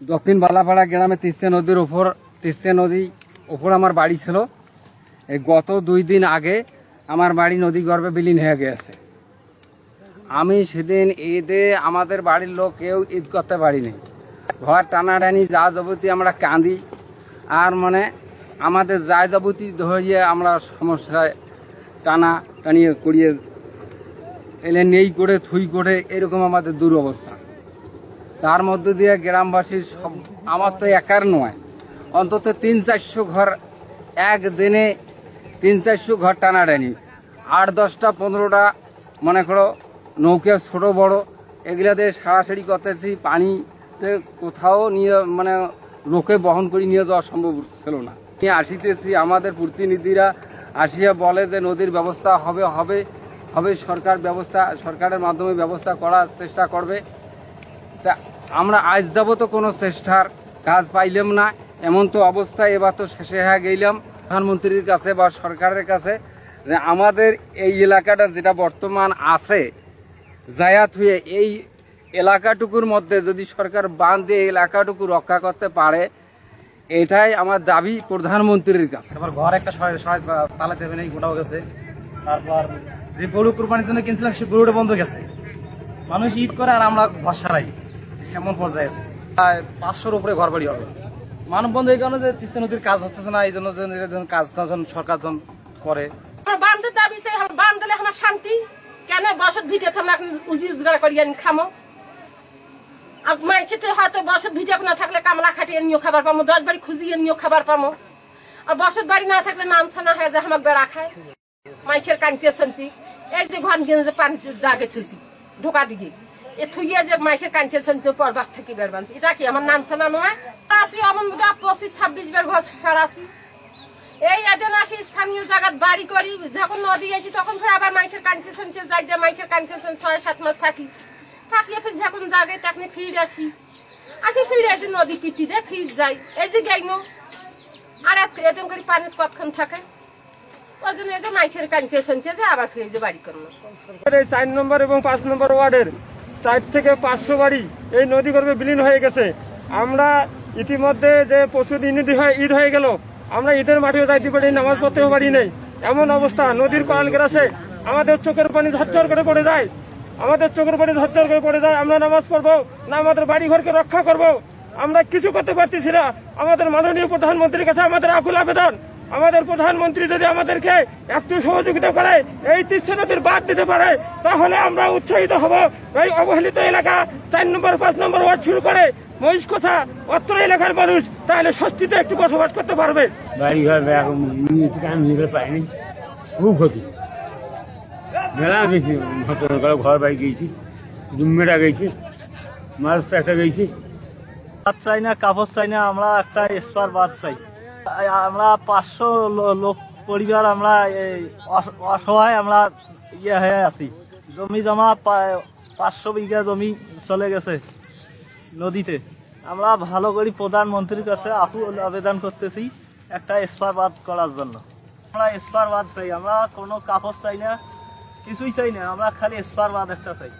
দক্ষিণ বালাপাড়া গ্রামে তিস্তা নদীর ওপর তিস্তা নদী ওপর আমার বাড়ি ছিল। এই গত দুই দিন আগে আমার বাড়ি নদী গর্ভে বিলীন হয়ে গেছে। আমি সেদিন ঈদে আমাদের বাড়ির লোক কেউ ঈদ করতে পারিনি। ঘর টানাটানি, যা যাবতীয় আমরা কাঁদি, আর মানে আমাদের যা যাবতীয় ধরিয়ে আমরা সমস্যায় টানা টানিয়ে করিয়ে এলে নেই করে, থুই করে, এরকম আমাদের দুরবস্থা। তার মধ্য দিয়ে গ্রামবাসীর সব আমার তো একার নয়। অন্তত তিন চারশো ঘর একদিনে তিন চারশো ঘর টানা টানাটানি আট, দশটা, পনেরোটা, মনে করো, নৌকা ছোট, বড়, এগুলা দিয়ে সারাসারি করতেছি, পানিতে কোথাও নিয়ে মানে লোকে বহন করে নিয়ে যাওয়া সম্ভব ছিল না। আসিতেছি, আমাদের প্রতিনিধিরা আসিয়া বলে যে নদীর ব্যবস্থা হবে হবে হবে, সরকার ব্যবস্থা, সরকারের মাধ্যমে ব্যবস্থা করার চেষ্টা করবে। তা আমরা আজ যাব তো কোনো চেষ্টার কাজ পাইলাম না। এমন তো অবস্থা এবার তো শেষে হয়ে গেলাম প্রধানমন্ত্রীর কাছে বা সরকারের কাছে। যে আমাদের এই এলাকাটা যেটা বর্তমান আছে জায়াত হয়ে এই এলাকাটুকুর মধ্যে যদি সরকার বাঁধ দিয়ে এলাকাটুকু রক্ষা করতে পারে, এটাই আমার দাবি প্রধানমন্ত্রীর কাছে। তারপর ঘর একটা তালা দেবে নেই গোটাও গেছে। তারপর যে গরু কুরবানির জন্য কিনছিলাম, সে গরুটা বন্ধ গেছে। মানুষ ঈদ করে আর আমরা ভরসারাই এমন পর্যায়ে আছে? প্রায় পাঁচশোর উপরে ঘর বাড়ি হবে। মানব বন্ধ এই কারণে যে তিস্তা নদীর কাজ হচ্ছে না, এই জন্য কাজ যখন সরকার যখন করে। বান্ধব দাবি আমার বান্ধলে আমার শান্তি। কেন বসত থামলে এখন উজি উজগার করিয়া নি খামো? আর মাইছে হয়তো বসত ভিটে না থাকলে কামলা খাটিয়ে নিয়েও খাবার পামো, দশ বাড়ি খুঁজিয়ে নিয়েও খাবার পামো। আর বসত বাড়ি না থাকলে নাম ছানা হয়ে যায় আমার বেড়া খায়। মাইছের কাঞ্চিয়ে শুনছি, এই যে ঘন গিয়ে পানি জাগে থুইছি ঢোকা দিকে। এ থুইয়ে যে মাইছের কাঞ্চিয়ে শুনছে পরবাস থেকে বের বানছি। এটা কি আমার নাম নয়? আছি আমার পঁচিশ, ছাব্বিশ বের ঘর সারাছি এই এদিন আসি স্থানীয় জায়গাত বাড়ি করি, যখন নদী আসি তখন আবার মাইসের কাঞ্চে শুনছে, যাই যে মাইসের কাঞ্চে ছয়, সাত মাস থাকি। থাকলে ফের যখন জাগে তখন ফিরে আসি। আসি ফিরে যে নদী পিটি দিয়ে ফির যাই। এই যে গাইন। আর এদিন করে পানির কতক্ষণ থাকে? ওই যে মাইসের কাঞ্চে শুনছে যে আবার ফিরে বাড়ি করব। চার নম্বর এবং পাঁচ নম্বর ওয়ার্ডের চার থেকে পাঁচশো বাড়ি এই নদী গর্ভে বিলীন হয়ে গেছে। আমরা ইতিমধ্যে যে পশু দিন ঈদ হয়ে ঈদ হয়ে গেল, আমরা ঈদের মাঠেও যাইতে পারি নামাজ পড়তেও পারি নাই। এমন অবস্থা, নদীর করাল গ্রাসে আমাদের চোখের পানি ঝরঝর করে পড়ে যায়। আমাদের চোখের পানি ঝরঝর করে পড়ে যায়, আমরা নামাজ পড়ব না, আমাদের বাড়ি ঘরকে রক্ষা করব। আমরা কিছু করতে পারতেছি না। আমাদের মাননীয় প্রধানমন্ত্রীর কাছে আমাদের আকুল আবেদন। আমাদের প্রধানমন্ত্রী যদি আমাদেরকে একটু সহযোগিতা করে এই তিস্তা নদীর বাদ দিতে পারে তাহলে আমরা উৎসাহিত হব। এই অবহেলিত এলাকা চার নম্বর পাঁচ নম্বর ওয়ার্ড শুরু করে মহিষকোথা অত্র এলাকার মানুষ তাহলে স্বস্তিতে একটু বসবাস করতে পারবে। বাড়ি ঘর এখন আমি খুব ক্ষতি। মেলা গেছি ঘর বাড়ি গেছি জুম্মেটা গেছি মাছ একটা গেছি। বাদ চাই না কাপড় চাই না আমরা একটা স্পার বাদ চাই। আমরা পাঁচশো লোক, পরিবার আমরা অসহায় আমরা ইয়ে হয়ে আছি। জমি জমা পাঁচশো বিঘা জমি চলে গেছে নদীতে। আমরা ভালো করি প্রধানমন্ত্রীর কাছে আপু আবেদন করতেছি একটা স্পার বাদ করার জন্য। আমরা স্পার বাদ চাই, আমরা কোনো কাপড় চাই না, কিছুই চাই না, আমরা খালি স্পার বাদ একটা চাই।